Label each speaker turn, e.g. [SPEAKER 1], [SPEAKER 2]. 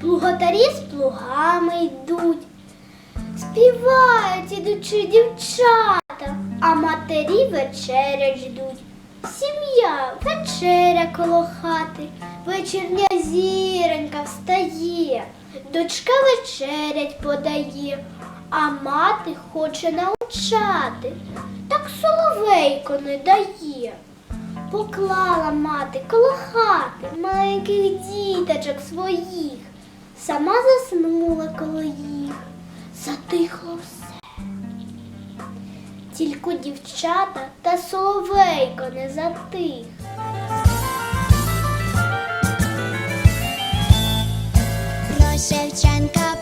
[SPEAKER 1] плуготарі з плугами йдуть, співають ідучи дівчата, а матері вечерять ждуть. Сім'я вечеря коло хати, вечірня зіронька встає, дочка вечерять подає, а мати хоче навчати, так соловейко не дає. Поклала мати коло хати маленьких діточок своїх, сама заснула коло їх, затихло все. Тільки дівчата та соловейко не затих.
[SPEAKER 2] Про Шевченка